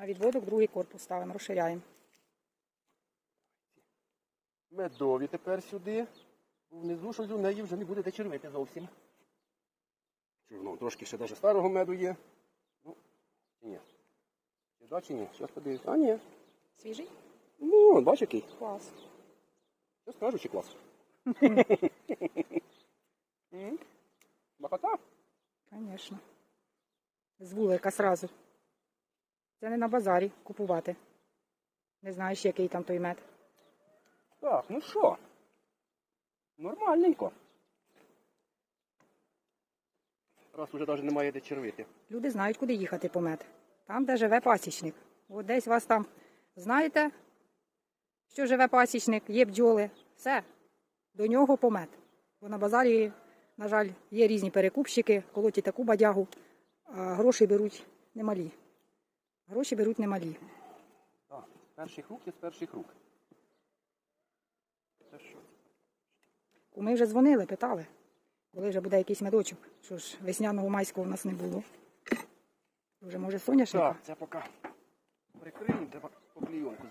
А відводок другий корпус ставимо, розширяємо. Медові тепер сюди. Внизу щось у неї вже не буде де червити зовсім. Чорно, трошки ще навіть старого меду є. Ну, чи ні? Чи да, чи ні? Зараз подивимось. А, ні. Свіжий? Ну, бач який. Клас. Що скажу, чи клас. Бахота? Звісно. З вулика сразу. Це не на базарі купувати. Не знаєш, який там той мед. Так, ну що? Нормальненько. Раз уже навіть немає де червити. Люди знають, куди їхати по мед. Там, де живе пасічник. От десь вас там знаєте, що живе пасічник, є бджоли. Все. До нього по мед. Бо на базарі, на жаль, є різні перекупщики, колотять таку бадягу, а гроші беруть немалі. Гроші беруть немалі. Так, з перших рук є з перших рук. Це що? Ми вже дзвонили, питали, коли вже буде якийсь медочок. Що ж, весняного майського у нас не було. Вже може соняшника? Так, це поки прикриємо, треба поклійонку